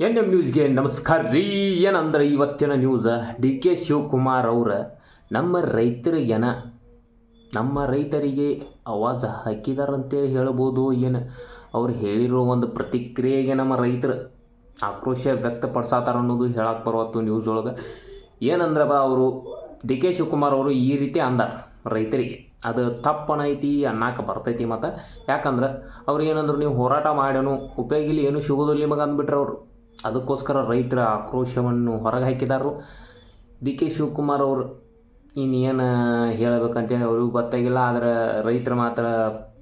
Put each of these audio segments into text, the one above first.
N M ನ್ಯೂಸ್ಗೆ ನಮಸ್ಕಾರ ರೀ. ಏನಂದ್ರೆ ಇವತ್ತಿನ ನ್ಯೂಸ್ ಡಿ ಕೆ ಶಿವಕುಮಾರ್ ಅವರ ನಮ್ಮ ರೈತರಿಗೆನ ನಮ್ಮ ರೈತರಿಗೆ ಅವಾಜ್ ಹಾಕಿದಾರಂತೇಳಿ ಹೇಳ್ಬೋದು. ಏನು ಅವ್ರು ಹೇಳಿರೋ ಒಂದು ಪ್ರತಿಕ್ರಿಯೆಗೆ ನಮ್ಮ ರೈತರು ಆಕ್ರೋಶ ವ್ಯಕ್ತಪಡಿಸತ್ತಾರ ಅನ್ನೋದು ಹೇಳಕ್ಕೆ ಬರುವತ್ತು ನ್ಯೂಸ್ ಒಳಗೆ. ಏನಂದ್ರೆ ಬಾ ಅವರು, ಡಿ ಕೆ ಶಿವಕುಮಾರ್ ಅವರು ಈ ರೀತಿ ಅಂದಾರ ರೈತರಿಗೆ. ಅದು ತಪ್ಪನೈತಿ ಅನ್ನಕ್ಕೆ ಬರ್ತೈತಿ ಮತ್ತು. ಯಾಕಂದ್ರೆ ಅವ್ರು ಏನಂದ್ರು ನೀವು ಹೋರಾಟ ಮಾಡ್ಯನು ಉಪಯೋಗಿಲಿ ಏನು ಸಿಗೋದಿಲ್ಲ ನಿಮಗೆ ಅಂದ್ಬಿಟ್ರೆ ಅವರು. ಅದಕ್ಕೋಸ್ಕರ ರೈತರ ಆಕ್ರೋಶವನ್ನು ಹೊರಗೆ ಹಾಕಿದಾರು ಡಿ ಕೆ ಶಿವಕುಮಾರ್ ಅವರು ಇನ್ನೇನು ಹೇಳಬೇಕಂತೇಳಿ ಅವ್ರಿಗೂ ಗೊತ್ತಾಗಿಲ್ಲ, ಆದರೆ ರೈತರು ಮಾತ್ರ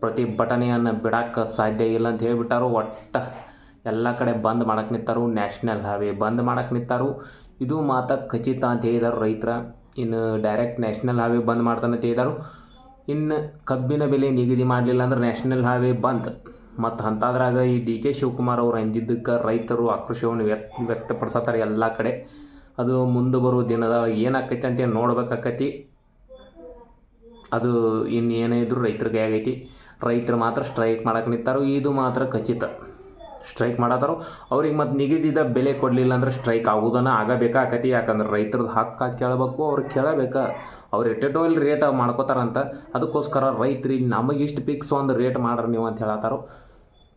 ಪ್ರತಿಭಟನೆಯನ್ನು ಬಿಡಕ್ಕೆ ಸಾಧ್ಯ ಇಲ್ಲ ಅಂತ ಹೇಳಿಬಿಟ್ಟಾರು. ಒಟ್ಟು ಎಲ್ಲ ಕಡೆ ಬಂದ್ ಮಾಡಕ್ಕೆ ನಿಂತಾರು, ನ್ಯಾಷನಲ್ ಹೈವೇ ಬಂದ್ ಮಾಡಕ್ಕೆ ನಿಂತಾರು. ಇದು ಮಾತ ಖಚಿತ ಅಂತ ಹೇಳಿದಾರು ರೈತರ. ಇನ್ನು ಡೈರೆಕ್ಟ್ ನ್ಯಾಷನಲ್ ಹೈವೇ ಬಂದ್ ಮಾಡ್ತಾನೆ ಅಂತ ಹೇಳಿದಾರು. ಇನ್ನು ಕಬ್ಬಿನ ಬೆಲೆ ನಿಗದಿ ಮಾಡಲಿಲ್ಲ ಅಂದ್ರೆ ನ್ಯಾಷನಲ್ ಹೈವೇ ಬಂದ್. ಮತ್ತು ಅಂಥದ್ರಾಗ ಈ ಡಿ ಕೆ ಶಿವಕುಮಾರ್ ಅವ್ರು ಅಂದಿದ್ದಕ್ಕೆ ರೈತರು ಆಕ್ರೋಶವನ್ನು ವ್ಯಕ್ತ ವ್ಯಕ್ತಪಡಿಸತ್ತಾರೆ ಎಲ್ಲ ಕಡೆ. ಅದು ಮುಂದೆ ಬರುವ ದಿನದಾಗ ಏನಾಕೈತಿ ಅಂತ ನೋಡ್ಬೇಕಾಕೈತಿ. ಅದು ಇನ್ನು ಏನೇ ಇದ್ರೂ ರೈತರಿಗೆ ಆಗೈತಿ. ರೈತರು ಮಾತ್ರ ಸ್ಟ್ರೈಕ್ ಮಾಡಕ್ಕೆ ನಿಂತಾರೋ, ಇದು ಮಾತ್ರ ಖಚಿತ. ಸ್ಟ್ರೈಕ್ ಮಾಡತ್ತಾರೋ ಅವ್ರಿಗೆ ಮತ್ತು ನಿಗದಿತ ಬೆಲೆ ಕೊಡಲಿಲ್ಲ ಅಂದ್ರೆ ಸ್ಟ್ರೈಕ್ ಆಗೋದನ್ನ ಆಗಬೇಕಾಕತಿ. ಯಾಕಂದ್ರೆ ರೈತರದ್ದು ಹಕ್ಕ ಕೇಳಬೇಕು, ಅವ್ರು ಕೇಳಬೇಕಾ. ಅವ್ರು ಎಟ್ಟೆಟೋ ಇಲ್ಲಿ ರೇಟ್ ಮಾಡ್ಕೋತಾರಂತ. ಅದಕ್ಕೋಸ್ಕರ ರೈತರಿಗೆ ನಮಗಿಷ್ಟು ಪಿಕ್ಸ್ ಒಂದು ರೇಟ್ ಮಾಡ್ರಿ ನೀವು ಅಂತ ಹೇಳತ್ತಾರೋ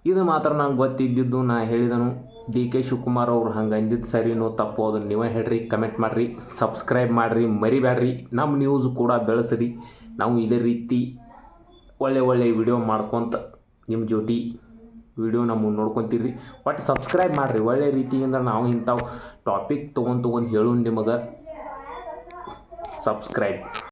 ಇದು ಮಾತ್ರ ನಂಗೆ ಗೊತ್ತಿದ್ದಿದ್ದು, ನಾ ಹೇಳಿದನು. ಡಿ ಕೆ ಶಿವಕುಮಾರ್ ಅವ್ರು ಹಂಗೆ ಅಂದಿದ್ದು ಸರಿನೋ ತಪ್ಪು ಅದನ್ನು ನೀವೇ ಹೇಳ್ರಿ ಕಮೆಂಟ್ ಮಾಡಿರಿ ಸಬ್ಸ್ಕ್ರೈಬ್ ಮಾಡಿರಿ ಮರಿಬೇಡ್ರಿ ನಮ್ಮ ನ್ಯೂಸ್ ಕೂಡ ಬೆಳೆಸ್ರಿ. ನಾವು ಇದೇ ರೀತಿ ಒಳ್ಳೆ ಒಳ್ಳೆ ವಿಡಿಯೋ ಮಾಡ್ಕೊತ ನಿಮ್ಮ ಜೊತೆ ವಿಡಿಯೋ ನಮ್ಮ ನೋಡ್ಕೊತೀರಿ. ಒಟ್ಟು ಸಬ್ಸ್ಕ್ರೈಬ್ ಮಾಡಿರಿ. ಒಳ್ಳೆ ರೀತಿಯಿಂದ ನಾವು ಇಂಥವು ಟಾಪಿಕ್ ತೊಗೊಂಡು ತೊಗೊಂಡು ಹೇಳು ನಿಮಗೆ. ಸಬ್ಸ್ಕ್ರೈಬ್